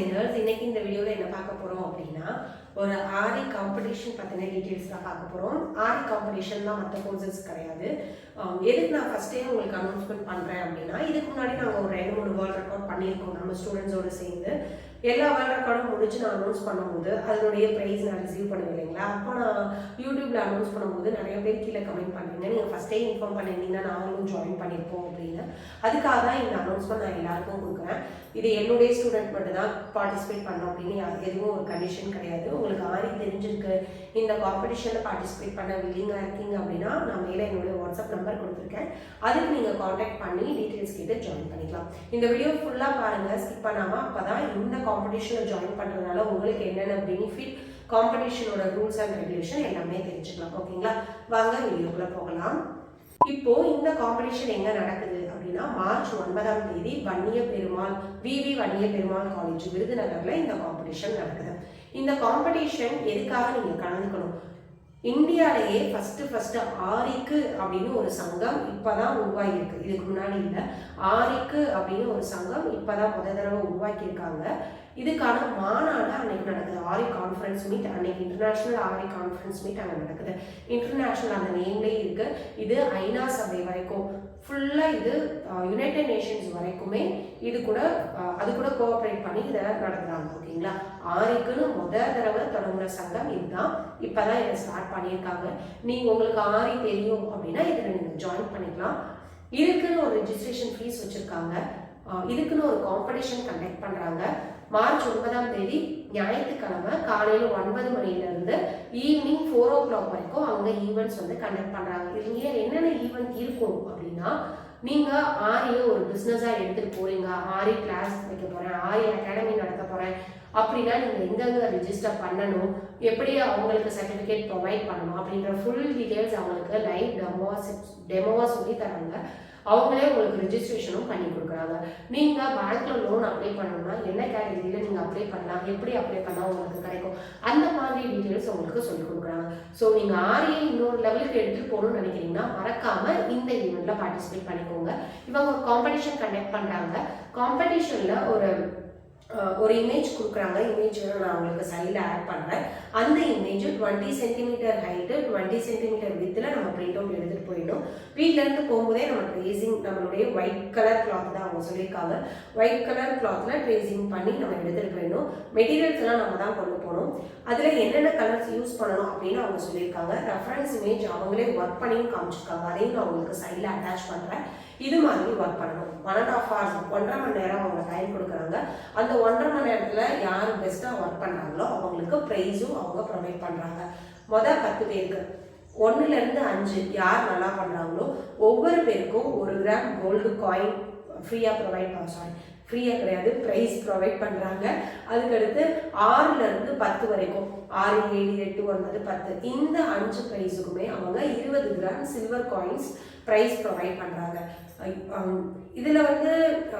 Designers இன்னைக்கு இந்த வீடியோவில் என்ன பார்க்க போகிறோம் அப்படின்னா ஒரு ஆரி காம்படிஷன் பற்றின டீட்டெயில்ஸ் தான் பார்க்க போகிறோம் ஆரி காம்படிஷன்லாம் மற்ற கோர்சஸ் கிடையாது. எதுக்கு நான் ஃபஸ்ட்டே உங்களுக்கு அனௌன்ஸ்மெண்ட் பண்ணுறேன் அப்படின்னா இதுக்கு முன்னாடி நாங்கள் ஒரு ரெண்டு மூணு வேர்ல்ட் ரெக்கார்ட் பண்ணியிருக்கோம். நம்ம ஸ்டூடெண்ட்ஸோடு சேர்ந்து. எல்லா வேர்ல்ட் ரெக்கார்டும் முடிச்சு நான் அனௌன்ஸ் பண்ணும்போது அதனுடைய ப்ரைஸ் நான் ரிசீவ் பண்ணுவேன் இல்லைங்களா? அப்போ நான் யூடியூப்ல அனௌன்ஸ் பண்ணும்போது நிறைய பேர் கீழே கமெண்ட் பண்ணுங்க. நீங்கள் ஃபஸ்ட்டே இன்ஃபார்ம் பண்ணியிருந்தீங்கன்னா நாங்களும் ஜாயின் பண்ணியிருப்போம் அப்படின்னு. அதுக்காக தான் இந்த அனௌன்ஸ்மெண்ட் நான் எல்லாருக்கும் கொடுக்குறேன். இது என்னுடைய ஸ்டூடெண்ட் மட்டும் தான் பார்ட்டிசிபேட் பண்ணோம் அப்படின்னு எதுவும் ஒரு கண்டிஷன் கிடையாது. உங்களுக்கு ஆரி தெரிஞ்சிருக்கு. இந்த காம்படிஷனில் பார்ட்டிசிபேட் பண்ண வில்லிங்காக இருக்கீங்க அப்படின்னா நான் மேலே என்னுடைய வாட்ஸ்அப் நம்பர் கொடுத்துருக்கேன். அதுக்கு நீங்கள் காண்டாக்ட் பண்ணி டீட்டெயில்ஸ் கேட்டு ஜாயின் பண்ணிக்கலாம். இந்த வீடியோ ஃபுல்லாக பாருங்கள் ஸ்கிப் பண்ணாமல் அப்போ தான் இந்த காம்படிஷனில் ஜாயின் பண்ணுறதுனால உங்களுக்கு என்னென்ன பெனிஃபிட் காம்படிஷனோட ரூல்ஸ் அண்ட் ரெகுலேஷன் எல்லாமே தெரிஞ்சுக்கலாம். ஓகேங்களா வாங்க வீடியோக்குள்ளே போகலாம். இப்போ இந்த காம்படிஷன் எங்க நடக்குது அப்படின்னா மார்ச் ஒன்பதாம் தேதி Vanniya Perumal V V Vanniya Perumal college விருதுநகர்ல இந்த காம்படிஷன் நடக்குது. இந்த காம்படிஷன் எதுக்காக நீங்க கலந்துக்கணும்? இந்தியாவிலேயே ஃபஸ்ட்டு ஃபஸ்ட்டு ஆரிக்கு அப்படின்னு ஒரு சங்கம் இப்போ தான் உருவாகியிருக்கு. இதுக்கு முன்னாடி இல்லை. ஆரிக்கு அப்படின்னு ஒரு சங்கம் இப்போ தான் முத தடவை உருவாக்கியிருக்காங்க. இதுக்கான மாநாடு அன்னைக்கு நடக்குது. ஆரி கான்ஃபரன்ஸ் மீட் அன்னைக்கு இன்டர்நேஷ்னல் ஆரி கான்ஃபரன்ஸ் மீட் அங்கே நடக்குது. இன்டர்நேஷ்னல் அந்த நேம்லேயே இருக்குது இது ஐநா சபை வரைக்கும். ஃபுல்லாக இது யுனைடெட் நேஷன்ஸ் வரைக்குமே இது கூட அது கூட கோஆப்ரேட் பண்ணி இதை நடத்துறாங்க. ஓகேங்களா? ஆரிக்குன்னு முத தடவை தொடங்குன சங்கம் இதுதான். இப்போதான் இதை ஸ்டார்ட் பண்ணியிருக்காங்க. நீங்கள் உங்களுக்கு ஆரி தெரியும் அப்படின்னா இதில் நீங்கள் ஜாயின் பண்ணிக்கலாம். இதுக்குன்னு ஒரு ரெஜிஸ்ட்ரேஷன் ஃபீஸ் வச்சுருக்காங்க. இதுக்குன்னு ஒரு காம்படிஷன் கண்டக்ட் பண்ணுறாங்க மார்ச் ஒன்பதாம் தேதி ஞாயிற்றுக்கிழமை காலையில் ஒன்பது மணிலேருந்து ஈவினிங் ஃபோர் ஓ கிளாக் வரைக்கும் அங்கே ஈவெண்ட்ஸ் வந்து கண்டக்ட் பண்ணுறாங்க இங்கே என்னென்ன ஈவெண்ட் இருக்கும் அப்படின்னா நீங்கள் ஆரியை ஒரு பிஸ்னஸாக எடுத்துகிட்டு போகிறீங்க ஆரி கிளாஸ் வைக்க போகிறேன் ஆரி அகாடமி நடத்த போகிறேன் அப்படின்னா நீங்கள் எங்கெங்கே ரிஜிஸ்டர் பண்ணணும்? எப்படி அவங்களுக்கு சர்டிஃபிகேட் ப்ரொவைட் பண்ணணும்? அப்படின்ற ஃபுல் டீட்டெயில்ஸ் அவங்களுக்கு லைவ் டெமோவா டெமோவாக சொல்லி தராங்க. அவங்களே உங்களுக்கு ரெஜிஸ்ட்ரேஷனும் பண்ணி கொடுக்குறாங்க. நீங்கள் பேங்க்ல லோன் அப்ளை பண்ணணும்னா என்ன கேட்டகரியில் நீங்கள் அப்ளை பண்ணலாம்? எப்படி அப்ளை பண்ணால் உங்களுக்கு கிடைக்கும்? அந்த மாதிரி டீட்டெயில்ஸ் உங்களுக்கு சொல்லி கொடுக்குறாங்க. ஸோ நீங்கள் ஆரியை இன்னொரு லெவலுக்கு எடுத்துகிட்டு போகணும்னு நினைக்கிறீங்கன்னா மறக்காம இந்த ஈவெண்ட்ல பார்ட்டிசிபேட் பண்ணிக்கோங்க. இவங்க ஒரு காம்படிஷன் கண்டக்ட் பண்ணுறாங்க காம்படிஷனில் ஒரு ஒரு இமேஜ் கொடுக்குறாங்க. இமேஜ் நான் உங்களுக்கு சைடில் ஆட் பண்ணுறேன் அந்த image twenty centimetre height twenty centimetre வித்தில் நம்ம பிரிண்ட் அவுட் எடுத்துகிட்டு போயிடும் வீட்டிலேருந்து போகும்போதே நம்ம ட்ரேசிங் நம்மளுடைய ஒயிட் கலர் கிளாத் தான் அவங்க சொல்லியிருக்காங்க. ஒயிட் கலர் கிளாத்தில் ட்ரேசிங் பண்ணி நம்ம எடுத்துகிட்டு போயிடணும். மெட்டீரியல்ஸ் எல்லாம் நம்ம தான் கொண்டு போகணும். அதில் என்னென்ன கலர்ஸ் யூஸ் பண்ணணும் அப்படின்னு அவங்க சொல்லியிருக்காங்க. ரெஃபரன்ஸ் இமேஜ் அவங்களே ஒர்க் பண்ணியும் காமிச்சிருக்காங்க. அதையும் நான் உங்களுக்கு சைடில் அட்டாச் பண்ணுறேன் இது மாதிரி ஒர்க் பண்ணணும். ஒன் அண்ட் ஆஃப் ஹவர்ஸ் ஒன்றரை மணி நேரம் அவங்க டைம் கொடுக்குறாங்க. அந்த ஒன்றரை மணி நேரத்தில் யார் பெஸ்ட்டாக ஒர்க் பண்ணுறாங்களோ அவங்களுக்கு ப்ரைஸும் அவங்க ப்ரொவைட் பண்ணுறாங்க மொதல் பத்து பேருக்கு. ஒன்றுலேருந்து அஞ்சு யார் நல்லா பண்ணுறாங்களோ ஒவ்வொரு பேருக்கும் ஒரு கிராம் கோல்டு காயின் ஃப்ரீயாக ப்ரொவைட் பண்ண சாரி ஃப்ரீயாக கிடையாது ப்ரைஸ் ப்ரொவைட் பண்ணுறாங்க அதுக்கடுத்து ஆறுலேருந்து பத்து வரைக்கும். ஆறு ஏழு எட்டு ஒன்பது பத்து. இந்த அஞ்சு ப்ரைஸுக்குமே அவங்க இருபது gram silver coins prize provide பண்ணுறாங்க இதில் வந்து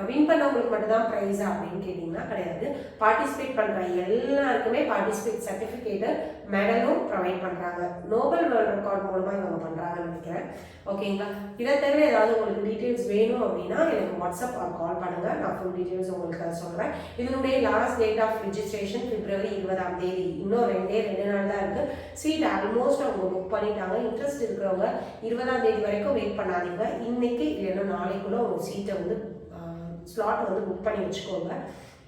வின் பண்ணவங்களுக்கு மட்டும்தான் ப்ரைஸா அப்படின்னு கேட்டிங்கன்னா கிடையாது. பார்ட்டிசிபேட் பண்ணுற எல்லாருக்குமே பார்ட்டிசிபேட் சர்டிஃபிகேட்டு மெடலும் ப்ரொவைட் பண்ணுறாங்க நோபல் வேர்ல்ட் ரெக்கார்ட் மூலமாக இவங்க பண்ணுறாங்கன்னு நினைக்கிறேன். ஓகேங்களா இதை தவிர ஏதாவது உங்களுக்கு டீட்டெயில்ஸ் வேணும் அப்படின்னா எனக்கு வாட்ஸ்அப் ஆர் கால் பண்ணுங்கள் நான் ஃபுல் டீட்டெயில்ஸ் உங்களுக்கு சொல்கிறேன் இதனுடைய லாஸ்ட் டேட் ஆஃப் ரிஜிஸ்ட்ரேஷன் பிப்ரவரி இருபதாம் தேதி. இன்னும் ரெண்டே ரெண்டு நாள் தான் இருக்குது சீட் ஆல்மோஸ்ட் அவங்க புக் பண்ணிட்டாங்க. இன்ட்ரெஸ்ட் இருக்கிறவங்க இருபதாம் தேதி வரைக்கும் வெயிட் பண்ணாதீங்க. இன்னைக்கு இல்லைன்னா நாளைக்குள்ள உங்கள் சீட்டை வந்து ஸ்லாட் வந்து புக் பண்ணி வச்சுக்கோங்க.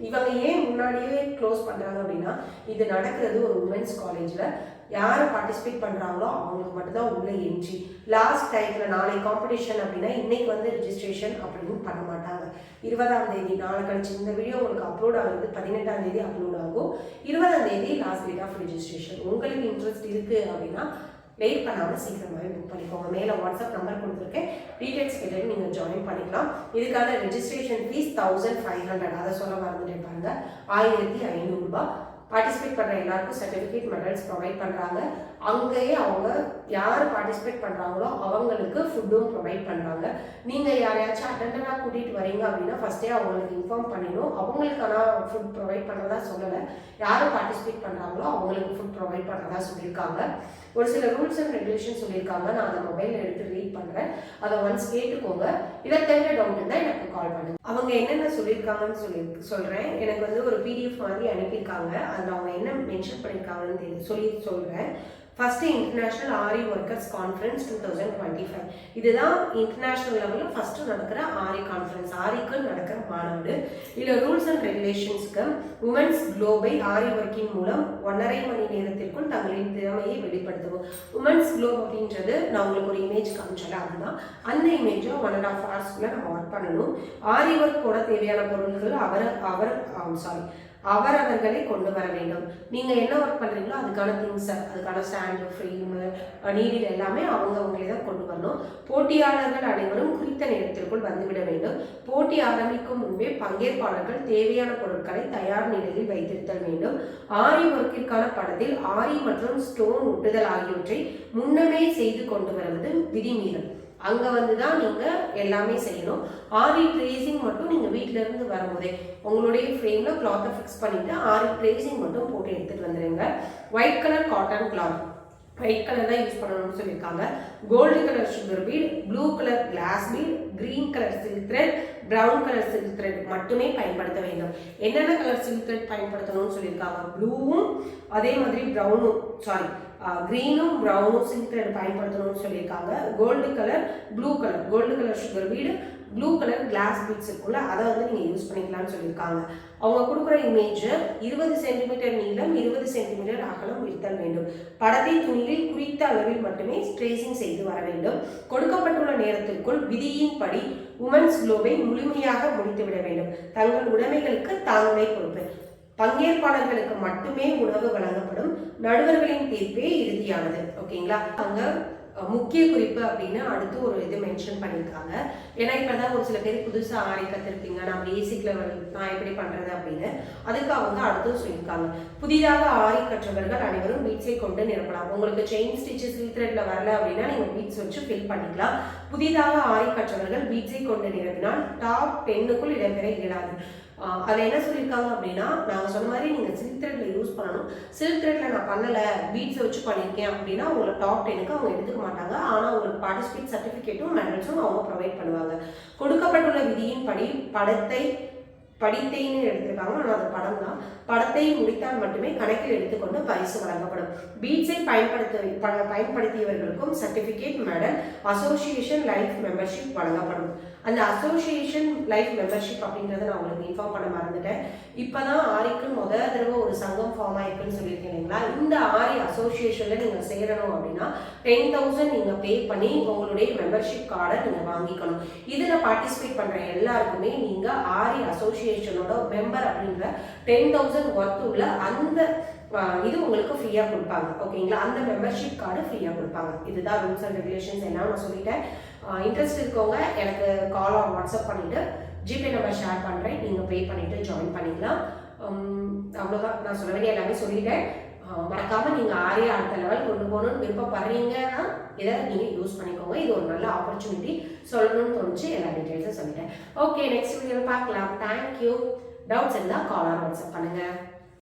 இவங்க ஏன் முன்னாடியே க்ளோஸ் பண்ணுறாங்க அப்படின்னா இது நடக்கிறது ஒரு உமன்ஸ் காலேஜில் யார் பார்ட்டிசிபேட் பண்ணுறாங்களோ அவங்களுக்கு மட்டும்தான் உள்ள என்ட்ரி லாஸ்ட் டைத்தில் நாளை காம்படிஷன் அப்படின்னா இன்றைக்கி வந்து ரிஜிஸ்ட்ரேஷன் அப்படின்னு பண்ண மாட்டாங்க. இருபதாம் தேதி நாளை கழிச்சு இந்த வீடியோ உங்களுக்கு அப்லோட் ஆகுது பதினெட்டாம் தேதி அப்லோட் ஆகும். இருபதாம் தேதி லாஸ்ட் டேட் ஆஃப் ரிஜிஸ்ட்ரேஷன் உங்களுக்கு இன்ட்ரெஸ்ட் இருக்குது அப்படின்னா வெயிட் பண்ணாமல் சீக்கிரமாகவே புக் பண்ணிக்கோங்க. மேலே வாட்ஸ்அப் நம்பர் கொடுத்துருக்கேன். டீட்டெயில்ஸ் கேட்டு நீங்கள் ஜாயின் பண்ணிக்கலாம். இதுக்கான registration fee thousand five hundred அதை சொல்ல மறந்துட்டேன் பாருங்க. ஆயிரத்தி ஐநூறுரூபா பார்ட்டிசிபேட் பண்ணுற எல்லாருக்கும் சர்டிஃபிகேட் மெடல்ஸ் ப்ரொவைட் பண்ணுறாங்க அங்கேயே அவங்க யார் பார்ட்டிசிபேட் பண்ணுறாங்களோ அவங்களுக்கு ஃபுட்டும் ப்ரொவைட் பண்ணுறாங்க நீங்கள் யாரையாச்சும் அட்டண்டனாக கூட்டிகிட்டு வரீங்க அப்படின்னா ஃபஸ்ட்டே அவங்களுக்கு இன்ஃபார்ம் பண்ணிடணும். அவங்களுக்கான ஃபுட் ப்ரொவைட் பண்ணுறதா சொல்லலை. யார் பார்ட்டிசிபேட் பண்ணுறாங்களோ அவங்களுக்கு ஃபுட் ப்ரொவைட் பண்ணுறதா சொல்லியிருக்காங்க. ஒரு சில ரூல்ஸ் அண்ட் ரெகுலேஷன் சொல்லியிருக்காங்க. நான் அந்த மொபைலில் எடுத்து ரீட் பண்ணுறேன் அதை ஒன்ஸ் கேட்டுக்கோங்க. இதை தவிர டவுட் இருந்தால் எனக்கு கால் பண்ணுங்க. அவங்க என்னென்ன சொல்லியிருக்காங்கன்னு சொல்லி சொல்கிறேன் எனக்கு வந்து ஒரு பிடிஎஃப் மாதிரி அனுப்பியிருக்காங்க. அதில் அவங்க என்ன மென்ஷன் பண்ணியிருக்காங்கன்னு சொல்லி சொல்கிறேன் first international aari workers conference two thousand twenty five இதுதான் இன்டர்நேஷ்னல் லெவலில் ஃபஸ்ட்டு நடக்கிற ஆரி கான்ஃபரன்ஸ் ஆரிக்கு நடக்கிற மாநாடு. இதில் ரூல்ஸ் அண்ட் ரெகுலேஷன்ஸ்க்கு உமன்ஸ் குளோபை ஆரி ஒர்க்கின் மூலம் ஒன்றரை மணி நேரத்திற்குள் தங்களின் திறமையை வெளிப்படுத்துவோம். உமன்ஸ் குளோப் அப்படின்றது நான் உங்களுக்கு ஒரு இமேஜ் காமிச்சல அதுதான். அந்த இமேஜை ஒன் அண்ட் ஆஃப் ஹவர்ஸ்க்குள்ளே நம்ம ஒர்க் பண்ணணும். ஆரி ஒர்க் போட தேவையான பொருட்கள் அவர் அவர் சாரி oh, அவரவர்களை கொண்டு வர வேண்டும். நீங்கள் என்ன ஒர்க் பண்ணுறீங்களோ அதுக்கான திங்ஸ் அதுக்கான ஸ்டாண்டு ஃப்ரேமு நீடில் எல்லாமே அவங்க அவங்களே தான் கொண்டு வரணும். போட்டியாளர்கள் அனைவரும் குறித்த நேரத்திற்குள் வந்துவிட வேண்டும். போட்டி ஆரம்பிக்கும் முன்பே பங்கேற்பாளர்கள் தேவையான பொருட்களை தயார் நிலையில் வைத்திருத்தல் வேண்டும். ஆரி ஒர்க்கிற்கான படத்தில் ஆரி மற்றும் ஸ்டோன் ஒட்டுதல் ஆகியவற்றை முன்னமே செய்து கொண்டு வருவது விதிமீறல். அங்கே வந்து தான் நீங்கள் எல்லாமே செய்யணும். ஆரி ட்ரேசிங் மட்டும் நீங்கள் வீட்டிலேருந்து வரும்போதே உங்களுடைய ஃப்ரேமில் கிளாத்தை ஃபிக்ஸ் பண்ணிவிட்டு ஆரி ட்ரேசிங் மட்டும் போட்டு எடுத்துகிட்டு வந்துடுங்க white colour cotton cloth white colour தான் யூஸ் பண்ணணும்னு சொல்லியிருக்காங்க. Gold colour sugar bead blue colour glass bead green colour silk thread brown colour silk thread மட்டுமே பயன்படுத்த வேண்டும். என்னென்ன கலர் சில்க் த்ரெட் பயன்படுத்தணும்னு சொல்லியிருக்காங்க? ப்ளூவும் அதே மாதிரி ப்ரௌனும் சாரி க்ரீனும் ப்ரௌனும் சில்க் த்ரெட் பயன்படுத்தணும்னு சொல்லியிருக்காங்க. Gold colour blue colour gold colour sugar வீடு ப்ளூ கலர் கிளாஸ் பீட்ஸ் இருக்குல்ல அதை வந்து நீங்கள் யூஸ் பண்ணிக்கலாம்னு சொல்லியிருக்காங்க. அவங்க கொடுக்குற இமேஜ் இருபது சென்டிமீட்டர் நீளம் இருபது சென்டிமீட்டர் அகலம் இருத்தல் வேண்டும். படத்தை துணியில் குறித்த அளவில் மட்டுமே ஸ்ட்ரேசிங் செய்து வர வேண்டும். கொடுக்கப்பட்டுள்ள நேரத்திற்குள் விதியின்படி உமன்ஸ் குளோபை முழுமையாக முடித்துவிட வேண்டும். தங்கள் உடைமைகளுக்கு தாங்களே பொறுப்பு. பங்கேற்பாளர்களுக்கு மட்டுமே உணவு வழங்கப்படும். நடுவர்களின் தீர்ப்பே இறுதியானது. ஓகேங்களா அங்க முக்கிய குறிப்பு அப்படின்னு அடுத்து ஒரு இது மென்ஷன் பண்ணியிருக்காங்க. ஏன்னா இப்பதான் ஒரு சில பேர் புதுசாக ஆரி கத்திருப்பீங்க. நான் பேசிக் லெவல் நான் எப்படி பண்றது அப்படின்னு. அதுக்கு அவங்க அடுத்து சொல்லியிருக்காங்க. புதிதாக ஆரி கற்றவர்கள் அனைவரும் பீட்ஸை கொண்டு நிரப்பலாம். உங்களுக்கு செயின் ஸ்டிச்சஸ் த்ரெட்ல வரல அப்படின்னா நீங்க பீட்ஸ் வச்சு ஃபில் பண்ணிக்கலாம். புதிதாக ஆரி கற்றவர்கள் பீட்ஸை கொண்டு நிரப்பினால் டாப் டென்னுக்குள் இடம்பெற இயலாது. அதில் என்ன சொல்லியிருக்காங்க அப்படின்னா நாங்கள் சொன்ன மாதிரி நீங்கள் சில்க் த்ரெட்டில் யூஸ் பண்ணணும். சில்க் த்ரெட்டில் நான் பண்ணலை பீட்ஸை வச்சு பண்ணியிருக்கேன் அப்படின்னா உங்களை டாப் டெனுக்கு அவங்க எடுத்துக்க மாட்டாங்க. ஆனால் உங்களுக்கு பார்ட்டிசிபேட் சர்டிஃபிகேட்டும் மெடல்ஸும் அவங்க ப்ரொவைட் பண்ணுவாங்க. கொடுக்கப்பட்டுள்ள விதியின்படி படத்தை படித்தைன்னு எடுத்திருக்காங்க ஆனால் அது படம் தான் படத்தை முடித்தால் மட்டுமே கணக்கில் எடுத்துக்கொண்டு பரிசு வழங்கப்படும். பீட்ஸை பயன்படுத்த பயன்படுத்தியவர்களுக்கும் certificate medal association life membership வழங்கப்படும். அந்த அசோசியேஷன் லைஃப் மெம்பர்ஷிப் அப்படின்றத நான் உங்களுக்கு இன்ஃபார்ம் பண்ண மறந்துட்டேன். இப்போதான் ஆரிக்கு முதல் தடவை ஒரு சங்கம் ஃபார்ம் ஆயிருக்குன்னு சொல்லியிருக்கேன் இல்லைங்களா? இந்த ஆரி அசோசியேஷனில் நீங்கள் சேரணும் அப்படின்னா டென் தௌசண்ட் நீங்கள் பே பண்ணி உங்களுடைய மெம்பர்ஷிப் கார்டை நீங்கள் வாங்கிக்கணும். இதில் பார்ட்டிசிபேட் பண்ணுற எல்லாருக்குமே நீங்கள் ஆரி அசோசியேஷன் அசோசியேஷனோட மெம்பர் அப்படின்ற டென் தௌசண்ட் ஒர்த் உள்ள அந்த இது உங்களுக்கு ஃப்ரீயாக கொடுப்பாங்க. ஓகேங்களா? அந்த மெம்பர்ஷிப் கார்டு ஃப்ரீயாக கொடுப்பாங்க. இதுதான் ரூல்ஸ் அண்ட் ரெகுலேஷன்ஸ் என்ன நான் சொல்லிட்டேன். இன்ட்ரெஸ்ட் இருக்கவங்க எனக்கு கால் ஆன் வாட்ஸ்அப் பண்ணிவிட்டு ஜிபே நம்பர் ஷேர் பண்ணுறேன் நீங்கள் பே பண்ணிவிட்டு ஜாயின் பண்ணிக்கலாம். அவ்வளோதான் நான் சொல்ல வேண்டிய எல்லாமே சொல்லிட்டேன். மறக்காமல் மறக்காம நீங்க அடுத்த லெவல் கொண்டு போகணும்னு விருப்பப்படுறீங்கன்னா இதை நீங்க யூஸ் பண்ணிக்கோங்க. இது ஒரு நல்ல ஆப்பர்ச்சுனிட்டி சொல்லணும்னு தோணுச்சு. எல்லா டீட்டெயில்ஸும் சொல்லிட்டேன். ஓகே நெக்ஸ்ட் வீடியோவில் பார்க்கலாம். தேங்க்யூ டவுட்ஸ் இருந்தால் கால் ஆர் வாட்ஸ்அப் பண்ணுங்க.